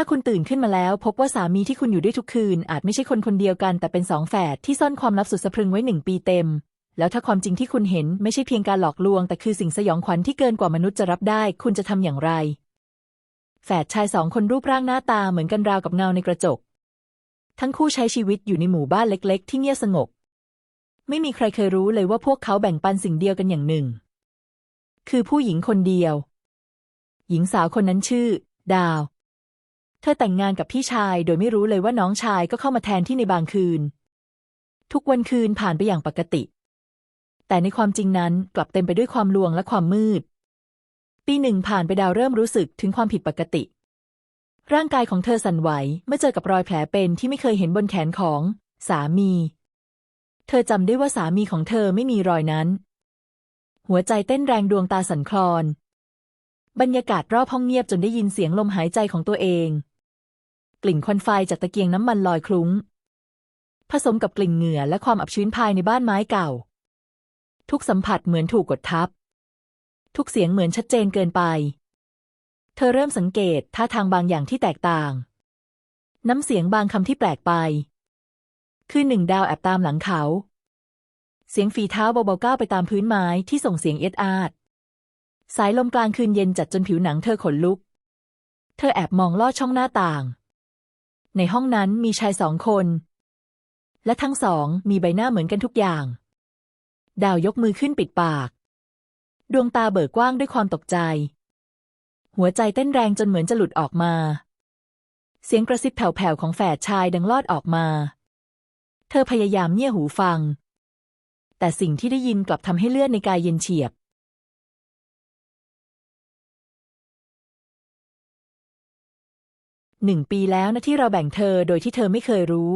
ถ้าคุณตื่นขึ้นมาแล้วพบว่าสามีที่คุณอยู่ด้วยทุกคืน อาจไม่ใช่คนคนเดียวกันแต่เป็นสองแฝดที่ซ่อนความลับสุดสะพรึงไว้หนึ่งปีเต็ม แล้วถ้าความจริงที่คุณเห็นไม่ใช่เพียงการหลอกลวง แต่คือสิ่งสยองขวัญที่เกินกว่ามนุษย์จะรับได้ คุณจะทำอย่างไร แฝดชายสองคนรูปร่างหน้าตาเหมือนกันราวกับเงาในกระจก ทั้งคู่ใช้ชีวิตอยู่ในหมู่บ้านเล็ก ๆ ที่เงียบสงบ ไม่มีใครเคยรู้เลยว่าพวกเขาแบ่งปันสิ่งเดียวกันอย่างหนึ่ง คือผู้หญิงคนเดียว หญิงสาวคนนั้นชื่อ ดาว เธอแต่งงานกับพี่ชายโดยไม่รู้เลยว่าน้องชายก็เข้ามาแทนที่ในบางคืน ทุกวันคืนผ่านไปอย่างปกติ แต่ในความจริงนั้นกลับเต็มไปด้วยความลวงและความมืด ปีหนึ่งผ่านไปดาวเริ่มรู้สึกถึงความผิดปกติ ร่างกายของเธอสั่นไหวเมื่อเจอกับรอยแผลเป็นที่ไม่เคยเห็นบนแขนของสามี เธอจำได้ว่าสามีของเธอไม่มีรอยนั้น หัวใจเต้นแรงดวงตาสั่นคลอนบรรยากาศรอบห้องเงียบจนได้ยินเสียงลมหายใจของตัวเอง กลิ่นควันไฟจากตะเกียงน้ำมันลอยคลุ้ง ผสมกับกลิ่นเหงื่อและความอับชื้นภายในบ้านไม้เก่า ทุกสัมผัสเหมือนถูกกดทับ ทุกเสียงเหมือนชัดเจนเกินไป เธอเริ่มสังเกตท่าทางบางอย่างที่แตกต่าง น้ำเสียงบางคำที่แปลกไป คือหนึ่งดาวแอบตามหลังเขา เสียงฝีเท้าเบาๆก้าวไปตามพื้นไม้ที่ส่งเสียงเอ็ดอาดสายลมกลางคืนเย็นจัดจนผิวหนังเธอขนลุก เธอแอบมองลอดช่องหน้าต่าง ในห้องนั้นมีชายสองคน และทั้งสองมีใบหน้าเหมือนกันทุกอย่าง ดาวยกมือขึ้นปิดปาก ดวงตาเบิกกว้างด้วยความตกใจ หัวใจเต้นแรงจนเหมือนจะหลุดออกมา เสียงกระซิบแผ่วๆของแฝดชายดังลอดออกมา เธอพยายามเงี่ยหูฟัง แต่สิ่งที่ได้ยินกลับทำให้เลือดในกายเย็นเฉียบ หนึ่งปีแล้วนะที่เราแบ่งเธอโดยที่เธอไม่เคยรู้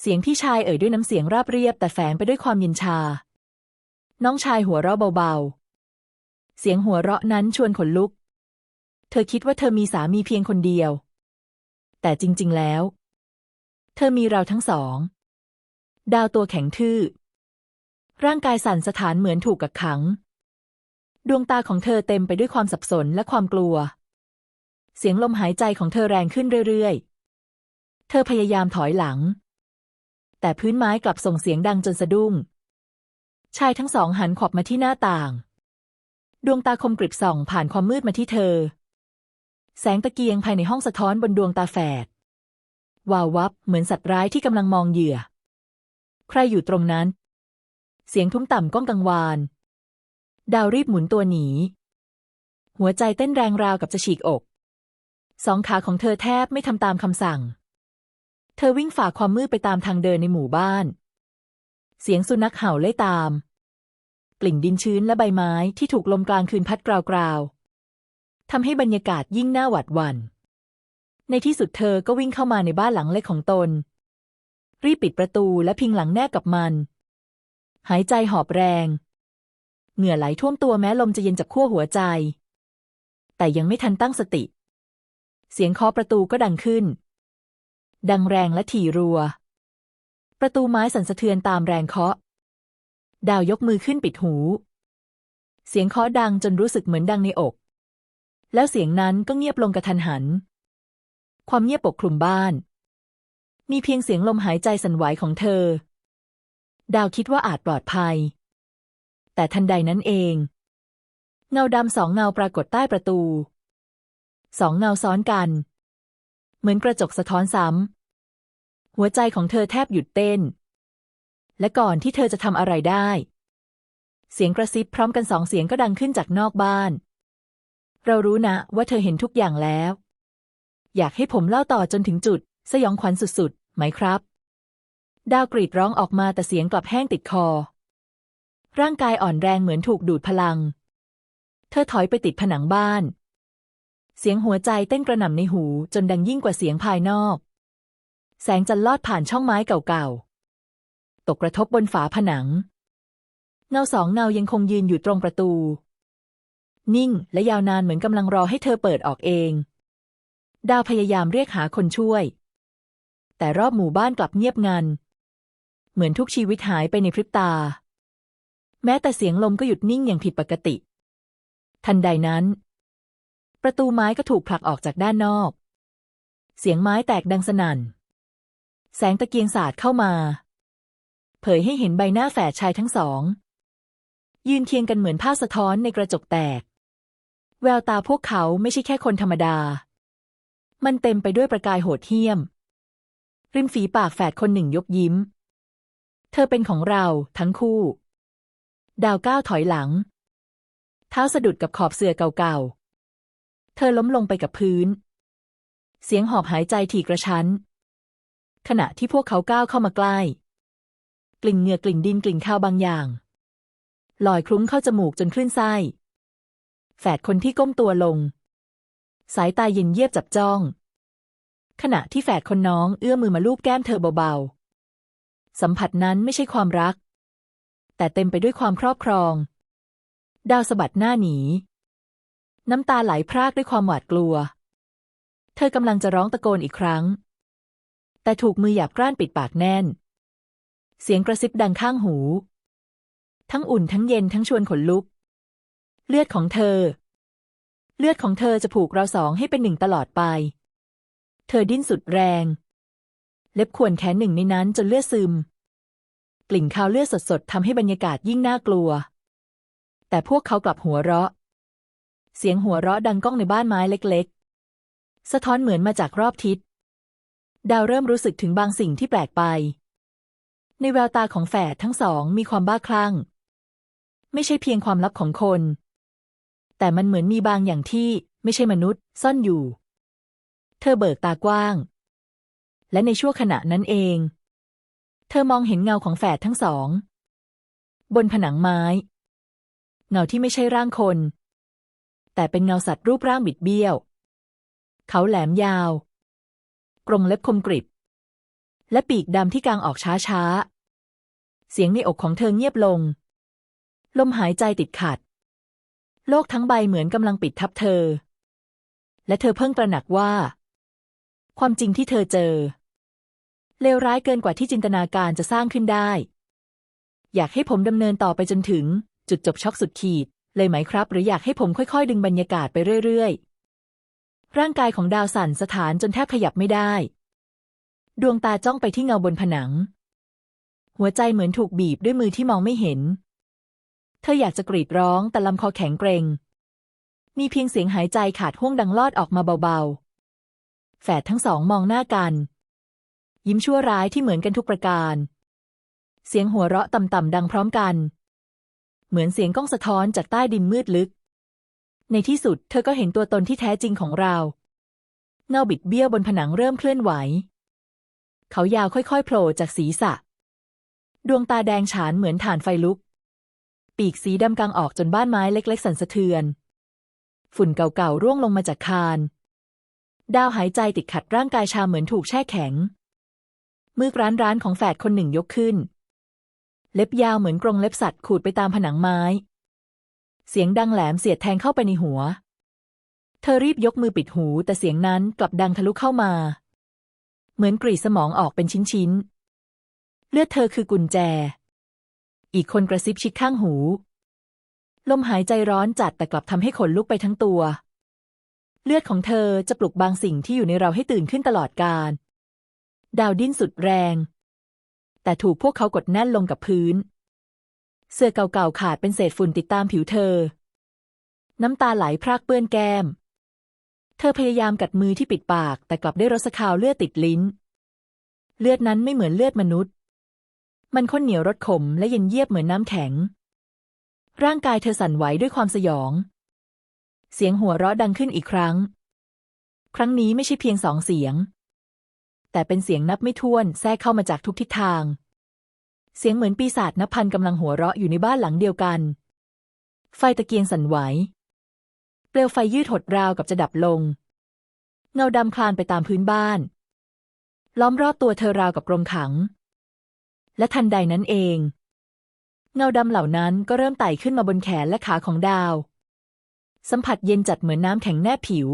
เสียงพี่ชายเอ่ยด้วยน้ำเสียงราบเรียบแต่แฝงไปด้วยความเย็นชา น้องชายหัวเราะเบาๆ เสียงหัวเราะนั้นชวนขนลุก เธอคิดว่าเธอมีสามีเพียงคนเดียว แต่จริง ๆ แล้ว เธอมีเราทั้งสอง ดาวตัวแข็งทื่อ ร่างกายสั่นสะท้านเหมือนถูกกักขัง ดวงตาของเธอเต็มไปด้วยความสับสนและความกลัว เสียงลมหายใจของเธอแรงขึ้นเรื่อยๆ เธอพยายามถอยหลัง แต่พื้นไม้กลับส่งเสียงดังจนสะดุ้ง ชายทั้งสองหันขวับมาที่หน้าต่าง ดวงตาคมกริบส่องผ่านความมืดมาที่เธอ แสงตะเกียงภายในห้องสะท้อนบนดวงตาแฝด วาววับเหมือนสัตว์ร้ายที่กำลังมองเหยื่อ ใครอยู่ตรงนั้น เสียงทุ้มต่ำก้องกังวาน ดาวรีบหมุนตัวหนี หัวใจเต้นแรงราวกับจะฉีกอก สองขาของเธอแทบไม่ทำตามคำสั่ง เธอวิ่งฝ่าความมืดไปตามทางเดินในหมู่บ้าน เสียงสุนัขเห่าไล่ตาม กลิ่นดินชื้นและใบไม้ที่ถูกลมกลางคืนพัดกราวๆทำให้บรรยากาศยิ่งน่าหวาดหวัน่น ในที่สุดเธอก็วิ่งเข้ามาในบ้านหลังเล็กของตน รีบปิดประตูและพิงหลังแนบกับมัน หายใจหอบแรง เหงื่อไหลท่วมตัวแม้ลมจะเย็นจากขั้วหัวใจ แต่ยังไม่ทันตั้งสติ เสียงเคาะประตูก็ดังขึ้น ดังแรงและถี่รัว ประตูไม้สั่นสะเทือนตามแรงเคาะ ดาวยกมือขึ้นปิดหู เสียงเคาะดังจนรู้สึกเหมือนดังในอก แล้วเสียงนั้นก็เงียบลงกระทันหัน ความเงียบปกคลุมบ้าน มีเพียงเสียงลมหายใจสั่นไหวของเธอ ดาวคิดว่าอาจปลอดภัย แต่ทันใดนั้นเอง เงาดำสองเงาปรากฏใต้ประตู สองเงาซ้อนกัน เหมือนกระจกสะท้อนซ้ำ หัวใจของเธอแทบหยุดเต้น และก่อนที่เธอจะทำอะไรได้ เสียงกระซิบพร้อมกันสองเสียงก็ดังขึ้นจากนอกบ้าน เรารู้นะว่าเธอเห็นทุกอย่างแล้ว อยากให้ผมเล่าต่อจนถึงจุด สยองขวัญสุดๆ ไหมครับ ดาวกรีดร้องออกมาแต่เสียงกลับแห้งติดคอ ร่างกายอ่อนแรงเหมือนถูกดูดพลัง เธอถอยไปติดผนังบ้าน เสียงหัวใจเต้นกระหน่ำในหูจนดังยิ่งกว่าเสียงภายนอก แสงจันทร์ลอดผ่านช่องไม้เก่าๆ ตกกระทบบนฝาผนัง เงาสองเงายังคงยืนอยู่ตรงประตู นิ่งและยาวนานเหมือนกำลังรอให้เธอเปิดออกเอง ดาวพยายามเรียกหาคนช่วย แต่รอบหมู่บ้านกลับเงียบงัน เหมือนทุกชีวิตหายไปในพริบตา แม้แต่เสียงลมก็หยุดนิ่งอย่างผิดปกติ ทันใดนั้น ประตูไม้ก็ถูกผลักออกจากด้านนอก เสียงไม้แตกดังสนั่น แสงตะเกียงสาดเข้ามา เผยให้เห็นใบหน้าแฝดชายทั้งสอง ยืนเคียงกันเหมือนภาพสะท้อนในกระจกแตก แววตาพวกเขาไม่ใช่แค่คนธรรมดา มันเต็มไปด้วยประกายโหดเหี้ยม ริมฝีปากแฝดคนหนึ่งยกยิ้ม เธอเป็นของเราทั้งคู่ ดาวก้าวถอยหลัง เท้าสะดุดกับขอบเสื่อเก่าๆ เธอล้มลงไปกับพื้น เสียงหอบหายใจถี่กระชั้น ขณะที่พวกเขาก้าวเข้ามาใกล้ กลิ่นเหงื่อกลิ่นดินกลิ่นข้าวบางอย่าง ลอยคลุ้งเข้าจมูกจนคลื่นไส้ แฝดคนที่ก้มตัวลง สายตาเย็นเยียบจับจ้อง ขณะที่แฝดคนน้องเอื้อมือมาลูบแก้มเธอเบาๆ สัมผัสนั้นไม่ใช่ความรัก แต่เต็มไปด้วยความครอบครอง ดาวสะบัดหน้าหนี น้ำตาไหลพรากด้วยความหวาดกลัว เธอกำลังจะร้องตะโกนอีกครั้ง แต่ถูกมือหยาบกร้านปิดปากแน่น เสียงกระซิบดังข้างหู ทั้งอุ่นทั้งเย็นทั้งชวนขนลุก เลือดของเธอ เลือดของเธอจะผูกเราสองให้เป็นหนึ่งตลอดไป เธอดิ้นสุดแรง เล็บข่วนแขนหนึ่งในนั้นจนเลือดซึม กลิ่นคาวเลือดสดๆทำให้บรรยากาศยิ่งน่ากลัว แต่พวกเขากลับหัวเราะ เสียงหัวเราะดังก้องในบ้านไม้เล็กๆ สะท้อนเหมือนมาจากรอบทิศ ดาวเริ่มรู้สึกถึงบางสิ่งที่แปลกไป ในแววตาของแฝดทั้งสองมีความบ้าคลั่ง ไม่ใช่เพียงความลับของคน แต่มันเหมือนมีบางอย่างที่ไม่ใช่มนุษย์ ซ่อนอยู่ เธอเบิกตากว้าง และในชั่วขณะนั้นเอง เธอมองเห็นเงาของแฝดทั้งสอง บนผนังไม้ เงาที่ไม่ใช่ร่างคน แต่เป็นเงาสัตว์รูปร่างบิดเบี้ยว เขาแหลมยาว กรงเล็บคมกริบ และปีกดำที่กางออกช้าช้าๆเสียงในอกของเธอเงียบลง ลมหายใจติดขัด โลกทั้งใบเหมือนกำลังปิดทับเธอ และเธอเพิ่งตระหนักว่า ความจริงที่เธอเจอ เลวร้ายเกินกว่าที่จินตนาการจะสร้างขึ้นได้ อยากให้ผมดำเนินต่อไปจนถึงจุดจบช็อกสุดขีด เลยไหมครับ หรืออยากให้ผมค่อยๆ ดึงบรรยากาศไปเรื่อยๆ ร่างกายของดาวสั่นสถานจนแทบขยับไม่ได้ ดวงตาจ้องไปที่เงาบนผนัง หัวใจเหมือนถูกบีบด้วยมือที่มองไม่เห็น เธออยากจะกรีดร้องแต่ลำคอแข็งเกรงมีเพียงเสียงหายใจขาดห่วงดังลอดออกมาเบาๆ แฝดทั้งสองมองหน้ากัน ยิ้มชั่วร้ายที่เหมือนกันทุกประการ เสียงหัวเราะต่ำๆดังพร้อมกัน เหมือนเสียงก้องสะท้อนจากใต้ดินมืดลึก ในที่สุดเธอก็เห็นตัวตนที่แท้จริงของเรา เงาบิดเบี้ยวบนผนังเริ่มเคลื่อนไหว เขายาวค่อยๆโผล่จากศีรษะ ดวงตาแดงฉานเหมือนฐานไฟลุก ปีกสีดำกลางออกจนบ้านไม้เล็ก ๆ สั่นสะเทือน ฝุ่นเก่าๆร่วงลงมาจากคาน ดาวหายใจติดขัดร่างกายชาเหมือนถูกแช่แข็งมือกร้านร้านของแฝดคนหนึ่งยกขึ้น เล็บยาวเหมือนกรงเล็บสัตว์ขูดไปตามผนังไม้ เสียงดังแหลมเสียดแทงเข้าไปในหัว เธอรีบยกมือปิดหู แต่เสียงนั้นกลับดังทะลุเข้ามา เหมือนกรีดสมองออกเป็นชิ้นๆ เลือดเธอคือกุญแจ อีกคนกระซิบชิดข้างหู ลมหายใจร้อนจัดแต่กลับทำให้ขนลุกไปทั้งตัว เลือดของเธอจะปลุกบางสิ่งที่อยู่ในเราให้ตื่นขึ้นตลอดกาลดาวดิ้นสุดแรง แต่ถูกพวกเขากดแน่นลงกับพื้น เสื้อเก่าๆขาดเป็นเศษฝุ่นติดตามผิวเธอ น้ำตาไหลพรากเปื้อนแก้ม เธอพยายามกัดมือที่ปิดปาก แต่กลับได้รสคาวเลือดติดลิ้น เลือดนั้นไม่เหมือนเลือดมนุษย์ มันข้นเหนียวรสขมและเย็นเยียบเหมือนน้ำแข็ง ร่างกายเธอสั่นไหวด้วยความสยอง เสียงหัวเราะดังขึ้นอีกครั้ง ครั้งนี้ไม่ใช่เพียงสองเสียง แต่เป็นเสียงนับไม่ถ้วนแทรกเข้ามาจากทุกทิศทาง เสียงเหมือนปีศาจนับพันกำลังหัวเราะอยู่ในบ้านหลังเดียวกัน ไฟตะเกียงสั่นไหว เปลวไฟยืดหดราวกับจะดับลง เงาดำคลานไปตามพื้นบ้าน ล้อมรอบตัวเธอราวกับกรงขัง และทันใดนั้นเอง เงาดำเหล่านั้นก็เริ่มไต่ขึ้นมาบนแขนและขาของดาว สัมผัสเย็นจัดเหมือนน้ำแข็งแนบผิว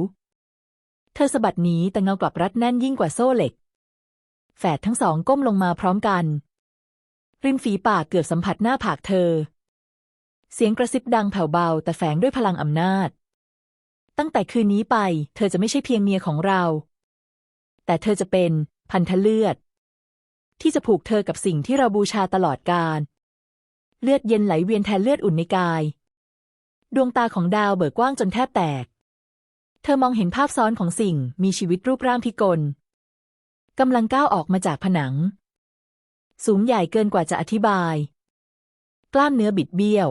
เธอสะบัดหนีแต่เงากลับรัดแน่นยิ่งกว่าโซ่เหล็ก แฝดทั้งสองก้มลงมาพร้อมกัน ริมฝีปากเกือบสัมผัสหน้าผากเธอ เสียงกระซิบดังแผ่วเบาแต่แฝงด้วยพลังอำนาจ ตั้งแต่คืนนี้ไป เธอจะไม่ใช่เพียงเมียของเรา แต่เธอจะเป็นพันธเลือด ที่จะผูกเธอกับสิ่งที่เราบูชาตลอดกาลเลือดเย็นไหลเวียนแทนเลือดอุ่นในกาย ดวงตาของดาวเบิกกว้างจนแทบแตก เธอมองเห็นภาพซ้อนของสิ่งมีชีวิตรูปร่างพิกล กำลังก้าวออกมาจากผนัง สูงใหญ่เกินกว่าจะอธิบาย กล้ามเนื้อบิดเบี้ยว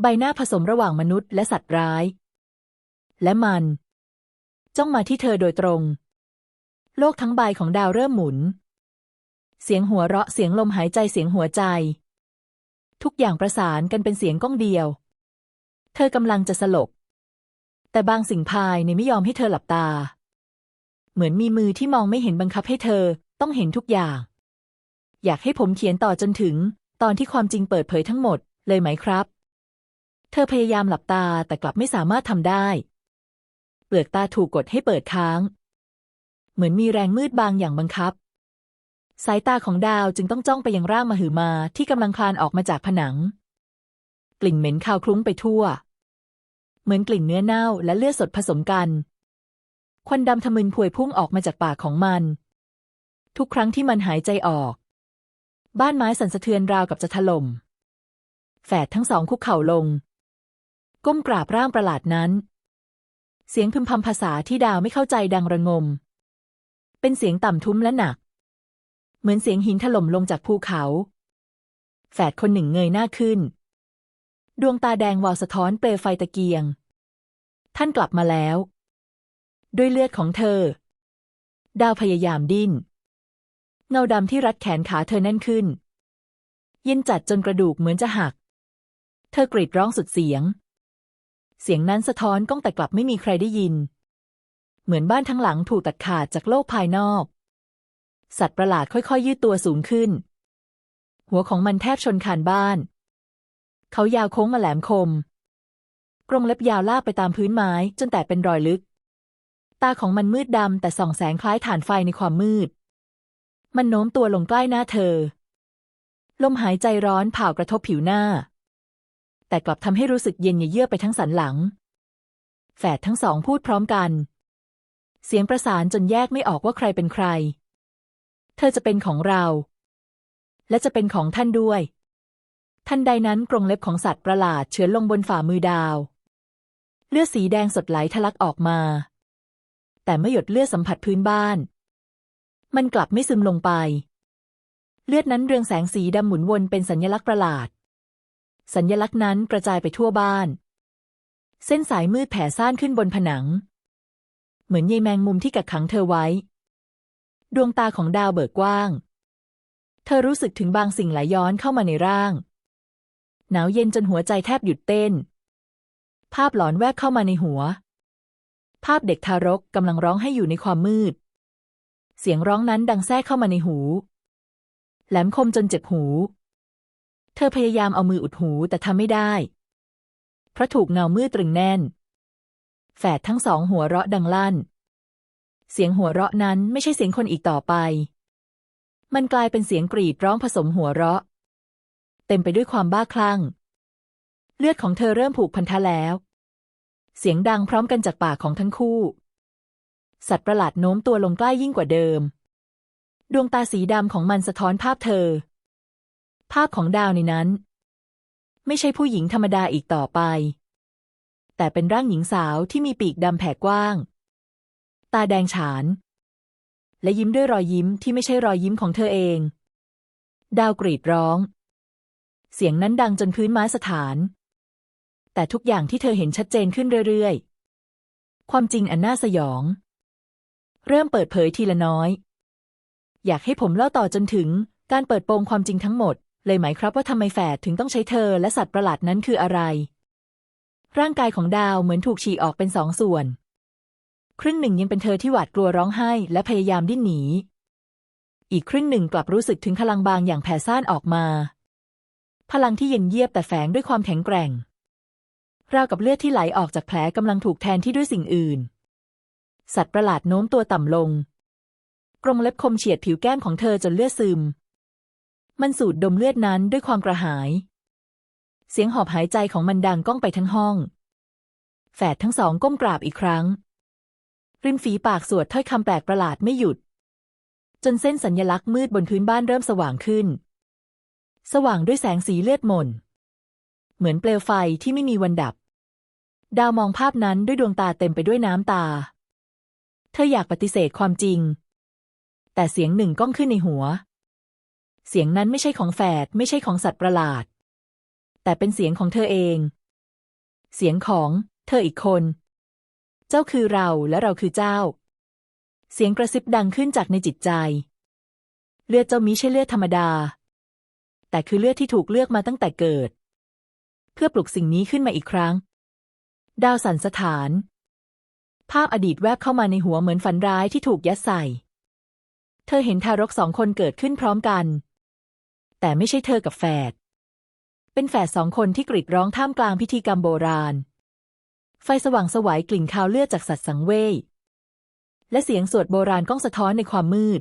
ใบหน้าผสมระหว่างมนุษย์และสัตว์ร้าย และมัน จ้องมาที่เธอโดยตรง โลกทั้งใบของดาวเริ่มหมุน เสียงหัวเราะเสียงลมหายใจเสียงหัวใจ ทุกอย่างประสานกันเป็นเสียงก้องเดียว เธอกำลังจะสลบแต่บางสิ่งภายในไม่ยอมให้เธอหลับตา เหมือนมีมือที่มองไม่เห็นบังคับให้เธอ ต้องเห็นทุกอย่าง อยากให้ผมเขียนต่อจนถึง ตอนที่ความจริงเปิดเผยทั้งหมด เลยไหมครับ เธอพยายามหลับตาแต่กลับไม่สามารถทำได้ เปลือกตาถูกกดให้เปิดค้าง เหมือนมีแรงมืดบางอย่างบังคับ สายตาของดาวจึงต้องจ้องไปยังร่างมหึมาที่กำลังคลานออกมาจากผนัง กลิ่นเหม็นคาวคลุ้งไปทั่ว เหมือนกลิ่นเนื้อเน่าและเลือดสดผสมกัน ควันดำทะมึนพวยพุ่งออกมาจากปากของมัน ทุกครั้งที่มันหายใจออก บ้านไม้สั่นสะเทือนราวกับจะถล่มแฝดทั้งสองคุกเข่าลง ก้มกราบร่างประหลาดนั้น เสียงพึมพำภาษาที่ดาวไม่เข้าใจดังระงม เป็นเสียงต่ำทุ้มและหนัก เหมือนเสียงหินถล่มลงจากภูเขา แฝดคนหนึ่งเงยหน้าขึ้น ดวงตาแดงวาวสะท้อนเปลวไฟตะเกียง ท่านกลับมาแล้ว ด้วยเลือดของเธอ ดาวพยายามดิ้น เงาดำที่รัดแขนขาเธอแน่นขึ้น เย็นจัดจนกระดูกเหมือนจะหัก เธอกรีดร้องสุดเสียง เสียงนั้นสะท้อนก้องแต่กลับไม่มีใครได้ยิน เหมือนบ้านทั้งหลังถูกตัดขาดจากโลกภายนอก สัตว์ประหลาดค่อยๆ ยืดตัวสูงขึ้น หัวของมันแทบชนคานบ้าน เขายาวโค้งมาแหลมคมกรงเล็บยาวลากไปตามพื้นไม้จนแตกเป็นรอยลึก ตาของมันมืดดำแต่ส่องแสงคล้ายฐานไฟในความมืด มันโน้มตัวลงใกล้หน้าเธอ ลมหายใจร้อนเผากระทบผิวหน้า แต่กลับทำให้รู้สึกเย็นเยือกไปทั้งสันหลัง แฝดทั้งสองพูดพร้อมกัน เสียงประสานจนแยกไม่ออกว่าใครเป็นใคร เธอจะเป็นของเรา และจะเป็นของท่านด้วย ทันใดนั้นกรงเล็บของสัตว์ประหลาดเฉือนลงบนฝ่ามือดาว เลือดสีแดงสดไหลทะลักออกมา แต่ไม่หยดเลือดสัมผัสพื้นบ้าน มันกลับไม่ซึมลงไป เลือดนั้นเรืองแสงสีดำหมุนวนเป็นสัญลักษณ์ประหลาด สัญลักษณ์นั้นกระจายไปทั่วบ้าน เส้นสายมืดแผ่ซ่านขึ้นบนผนัง เหมือนใยแมงมุมที่กักขังเธอไว้ ดวงตาของดาวเบิกกว้าง เธอรู้สึกถึงบางสิ่งไหลย้อนเข้ามาในร่าง หนาวเย็นจนหัวใจแทบหยุดเต้น ภาพหลอนแวบเข้ามาในหัว ภาพเด็กทารกกำลังร้องให้อยู่ในความมืด เสียงร้องนั้นดังแทรกเข้ามาในหู แหลมคมจนเจ็บหู เธอพยายามเอามืออุดหูแต่ทำไม่ได้ เพราะถูกเงามืดตรึงแน่น แฝดทั้งสองหัวเราะดังลั่น เสียงหัวเราะนั้นไม่ใช่เสียงคนอีกต่อไป มันกลายเป็นเสียงกรีดร้องผสมหัวเราะ เต็มไปด้วยความบ้าคลั่ง เลือดของเธอเริ่มผูกพันธะแล้ว เสียงดังพร้อมกันจากปากของทั้งคู่ สัตว์ประหลาดโน้มตัวลงใกล้ยิ่งกว่าเดิม ดวงตาสีดำของมันสะท้อนภาพเธอ ภาพของดาวในนั้น ไม่ใช่ผู้หญิงธรรมดาอีกต่อไป แต่เป็นร่างหญิงสาวที่มีปีกดำแผ่กว้าง ตาแดงฉาน และยิ้มด้วยรอยยิ้มที่ไม่ใช่รอยยิ้มของเธอเอง ดาวกรีดร้อง เสียงนั้นดังจนพื้นไม้สถาน แต่ทุกอย่างที่เธอเห็นชัดเจนขึ้นเรื่อยๆ ความจริงอันน่าสยอง เริ่มเปิดเผยทีละน้อย อยากให้ผมเล่าต่อจนถึงการเปิดโปงความจริงทั้งหมด เลยไหมครับว่าทำไมแฝดถึงต้องใช้เธอและสัตว์ประหลาดนั้นคืออะไร ร่างกายของดาวเหมือนถูกฉีกออกเป็นสองส่วน ครึ่งหนึ่งยังเป็นเธอที่หวาดกลัวร้องไห้และพยายามดิ้นหนี อีกครึ่งหนึ่งกลับรู้สึกถึงพลังบางอย่างแผ่ซ่านออกมา พลังที่เย็นเยียบแต่แฝงด้วยความแข็งแกร่ง ราวกับเลือดที่ไหลออกจากแผลกำลังถูกแทนที่ด้วยสิ่งอื่น สัตว์ประหลาดโน้มตัวต่ำลง กรงเล็บคมเฉียดผิวแก้มของเธอจนเลือดซึม มันสูดดมเลือดนั้นด้วยความกระหาย เสียงหอบหายใจของมันดังก้องไปทั้งห้อง แฝดทั้งสองก้มกราบอีกครั้ง ริมฝีปากสวดถ้อยคำแปลกประหลาดไม่หยุด จนเส้นสัญญลักษณ์มืดบนพื้นบ้านเริ่มสว่างขึ้น สว่างด้วยแสงสีเลือดหม่น เหมือนเปลวไฟที่ไม่มีวันดับ ดาวมองภาพนั้นด้วยดวงตาเต็มไปด้วยน้ำตา เธออยากปฏิเสธความจริง แต่เสียงหนึ่งก้องขึ้นในหัว เสียงนั้นไม่ใช่ของแฝดไม่ใช่ของสัตว์ประหลาด แต่เป็นเสียงของเธอเอง เสียงของเธออีกคน เจ้าคือเราและเราคือเจ้า เสียงกระซิบดังขึ้นจากในจิตใจ เลือดเจ้ามิใช่เลือดธรรมดา แต่คือเลือดที่ถูกเลือกมาตั้งแต่เกิด เพื่อปลุกสิ่งนี้ขึ้นมาอีกครั้ง ดาวสันสถาน ภาพอดีตแวบเข้ามาในหัวเหมือนฝันร้ายที่ถูกยัดใส่ เธอเห็นทารกสองคนเกิดขึ้นพร้อมกัน แต่ไม่ใช่เธอกับแฝด เป็นแฝดสองคนที่กรีดร้องท่ามกลางพิธีกรรมโบราณ ไฟสว่างสวายกลิ่นคาวเลือดจากสัตว์สังเวยและเสียงสวดโบราณก้องสะท้อนในความมืด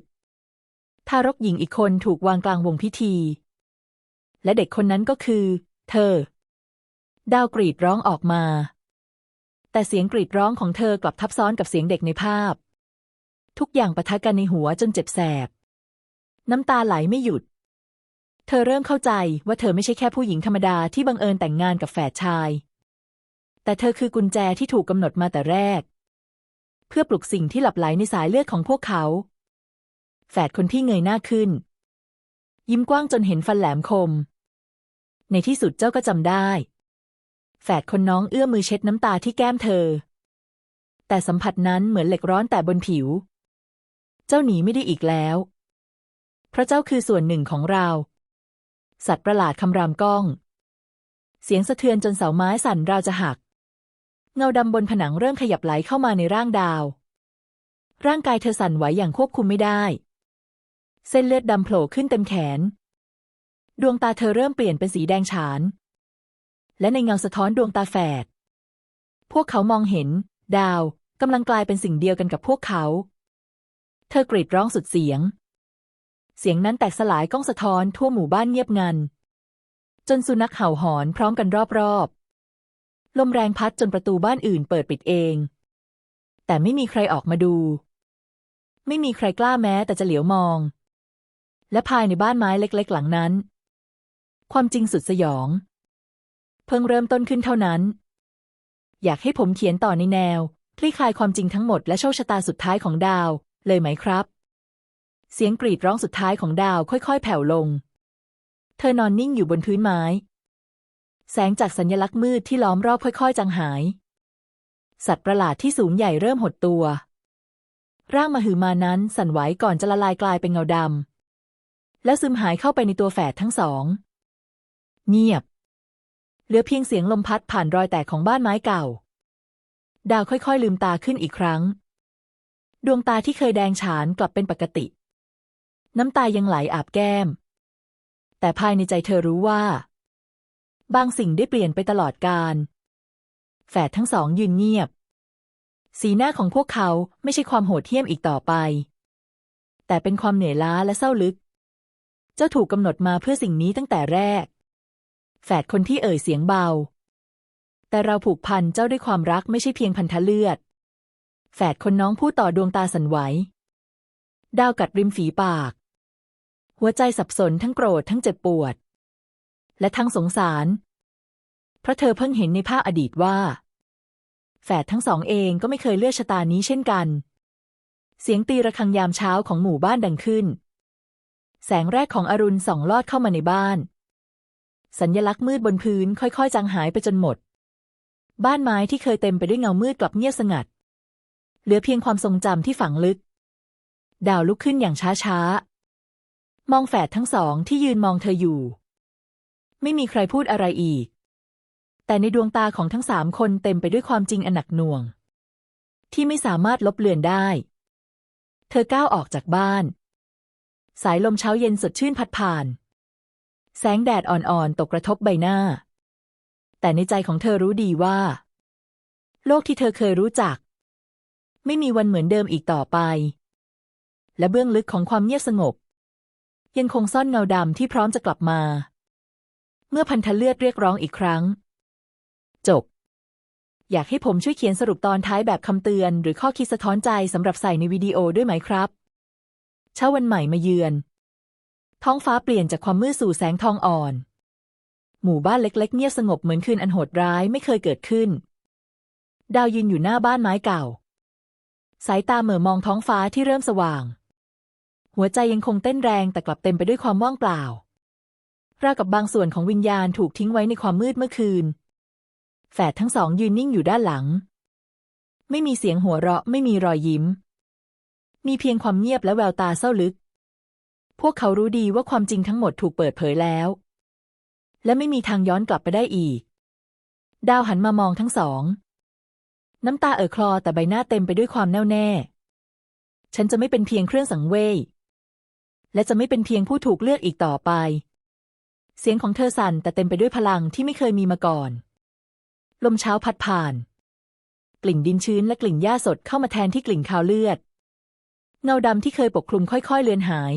ทารกหญิงอีกคนถูกวางกลางวงพิธี และเด็กคนนั้นก็คือ เธอ ดาวกรีดร้องออกมา แต่เสียงกรีดร้องของเธอกลับทับซ้อนกับเสียงเด็กในภาพ ทุกอย่างปะทะกันในหัวจนเจ็บแสบ น้ำตาไหลไม่หยุด เธอเริ่มเข้าใจว่าเธอไม่ใช่แค่ผู้หญิงธรรมดาที่บังเอิญแต่งงานกับแฝดชาย แต่เธอคือกุญแจที่ถูกกำหนดมาแต่แรก เพื่อปลุกสิ่งที่หลับไหลในสายเลือดของพวกเขา แฝดคนที่เงยหน้าขึ้น ยิ้มกว้างจนเห็นฟันแหลมคม ในที่สุดเจ้าก็จำได้ แฝดคนน้องเอื้อมมือเช็ดน้ำตาที่แก้มเธอ แต่สัมผัสนั้นเหมือนเหล็กร้อนแต่บนผิว เจ้าหนีไม่ได้อีกแล้วเพราะเจ้าคือส่วนหนึ่งของเรา สัตว์ประหลาดคำรามก้อง เสียงสะเทือนจนเสาไม้สั่นราวจะหัก เงาดำบนผนังเริ่มขยับไหลเข้ามาในร่างดาว ร่างกายเธอสั่นไหวอย่างควบคุมไม่ได้ เส้นเลือดดำโผล่ขึ้นเต็มแขน ดวงตาเธอเริ่มเปลี่ยนเป็นสีแดงฉาน และในเงาสะท้อนดวงตาแฝด พวกเขามองเห็น ดาวกำลังกลายเป็นสิ่งเดียวกันกับพวกเขา เธอกรีดร้องสุดเสียง เสียงนั้นแตกสลายก้องสะท้อนทั่วหมู่บ้านเงียบงัน จนสุนัขเห่าหอนพร้อมกันรอบๆ ลมแรงพัดจนประตูบ้านอื่นเปิดปิดเอง แต่ไม่มีใครออกมาดู ไม่มีใครกล้าแม้แต่จะเหลียวมอง และภายในบ้านไม้เล็กๆ หลังนั้น ความจริงสุดสยอง เพิ่งเริ่มต้นขึ้นเท่านั้น อยากให้ผมเขียนต่อในแนว คลี่คลายความจริงทั้งหมดและโชคชะตาสุดท้ายของดาว เลยไหมครับ เสียงกรีดร้องสุดท้ายของดาวค่อยๆ แผ่วลง เธอนอนนิ่งอยู่บนพื้นไม้ แสงจากสัญญลักษณ์มืดที่ล้อมรอบค่อยๆ จางหาย สัตว์ประหลาดที่สูงใหญ่เริ่มหดตัว ร่างมหึมานั้นสั่นไหวก่อนจะละลายกลายเป็นเงาดำแล้วซึมหายเข้าไปในตัวแฝดทั้งสอง เงียบ เหลือเพียงเสียงลมพัดผ่านรอยแตกของบ้านไม้เก่า ดาวค่อยๆลืมตาขึ้นอีกครั้ง ดวงตาที่เคยแดงฉานกลับเป็นปกติ น้ำตายังไหลอาบแก้ม แต่ภายในใจเธอรู้ว่า บางสิ่งได้เปลี่ยนไปตลอดกาลแฝดทั้งสองยืนเงียบ สีหน้าของพวกเขาไม่ใช่ความโหดเหี้ยมอีกต่อไป แต่เป็นความเหนื่อยล้าและเศร้าลึก เจ้าถูกกำหนดมาเพื่อสิ่งนี้ตั้งแต่แรก แฝดคนที่เอ่ยเสียงเบา แต่เราผูกพันเจ้าด้วยความรักไม่ใช่เพียงพันธะเลือด แฝดคนน้องพูดต่อดวงตาสั่นไหว ดาวกัดริมฝีปาก หัวใจสับสนทั้งโกรธทั้งเจ็บปวด และทั้งสงสาร เพราะเธอเพิ่งเห็นในภาพอดีตว่า แฝดทั้งสองเองก็ไม่เคยเลือกชะตานี้เช่นกัน เสียงตีระฆังยามเช้าของหมู่บ้านดังขึ้น แสงแรกของอรุณส่องลอดเข้ามาในบ้าน สัญญลักษณ์มืดบนพื้นค่อยๆ จางหายไปจนหมด บ้านไม้ที่เคยเต็มไปด้วยเงามืดกลับเงียบสงัด เหลือเพียงความทรงจำที่ฝังลึก ดาวลุกขึ้นอย่างช้าๆ มองแฝดทั้งสองที่ยืนมองเธออยู่ ไม่มีใครพูดอะไรอีก แต่ในดวงตาของทั้งสามคนเต็มไปด้วยความจริงอันหนักหน่วง ที่ไม่สามารถลบเลือนได้ เธอก้าวออกจากบ้าน สายลมเช้าเย็นสดชื่นพัดผ่าน แสงแดดอ่อนๆ ตกกระทบใบหน้า แต่ในใจของเธอรู้ดีว่า โลกที่เธอเคยรู้จัก ไม่มีวันเหมือนเดิมอีกต่อไป และเบื้องลึกของความเงียบสงบ ยังคงซ่อนเงาดำที่พร้อมจะกลับมา เมื่อพันธเลือดเรียกร้องอีกครั้ง จบ อยากให้ผมช่วยเขียนสรุปตอนท้ายแบบคำเตือน หรือข้อคิดสะท้อนใจสำหรับใส่ในวิดีโอด้วยไหมครับ เช้าวันใหม่มาเยือน ท้องฟ้าเปลี่ยนจากความมืดสู่แสงทองอ่อน หมู่บ้านเล็กๆ เงียบสงบเหมือนคืนอันโหดร้ายไม่เคยเกิดขึ้น ดาวยืนอยู่หน้าบ้านไม้เก่า สายตาเหม่อมองท้องฟ้าที่เริ่มสว่าง หัวใจยังคงเต้นแรงแต่กลับเต็มไปด้วยความว่างเปล่า ราวกับบางส่วนของวิญญาณถูกทิ้งไว้ในความมืดเมื่อคืน แฝดทั้งสองยืนนิ่งอยู่ด้านหลัง ไม่มีเสียงหัวเราะไม่มีรอยยิ้ม มีเพียงความเงียบและแววตาเศร้าลึก วกเขารู้ดีว่าความจริงทั้งหมดถูกเปิดเผยแล้ว และไม่มีทางย้อนกลับไปได้อีก ดาวหันมามองทั้งสอง น้ำตาเอ่อคลอแต่ใบหน้าเต็มไปด้วยความแน่วแน่ ฉันจะไม่เป็นเพียงเครื่องสังเวย และจะไม่เป็นเพียงผู้ถูกเลือกอีกต่อไป เสียงของเธอสั่นแต่เต็มไปด้วยพลังที่ไม่เคยมีมาก่อน ลมเช้าพัดผ่าน กลิ่นดินชื้นและกลิ่นหญ้าสดเข้ามาแทนที่กลิ่นคาวเลือด เงาดำที่เคยปกคลุมค่อยๆเลือนหาย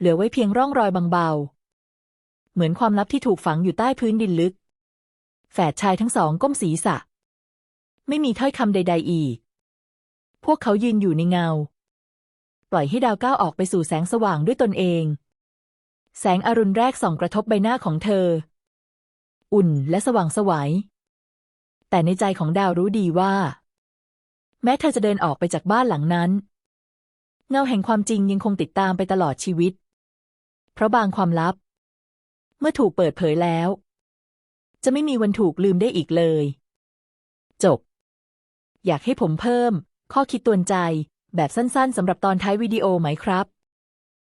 เหลือไว้เพียงร่องรอยบางเบา เหมือนความลับที่ถูกฝังอยู่ใต้พื้นดินลึก แฝดชายทั้งสองก้มศีรษะ ไม่มีถ้อยคำใด ๆ อีก พวกเขายืนอยู่ในเงา ปล่อยให้ดาวก้าวออกไปสู่แสงสว่างด้วยตนเอง แสงอรุณแรกส่องกระทบใบหน้าของเธอ อุ่นและสว่างสวัย แต่ในใจของดาวรู้ดีว่า แม้เธอจะเดินออกไปจากบ้านหลังนั้นเงาแห่งความจริงยังคงติดตามไปตลอดชีวิต เพราะบางความลับ เมื่อถูกเปิดเผยแล้ว จะไม่มีวันถูกลืมได้อีกเลย จบ อยากให้ผมเพิ่ม ข้อคิดตวนใจ แบบสั้นๆสำหรับตอนท้ายวิดีโอไหมครับ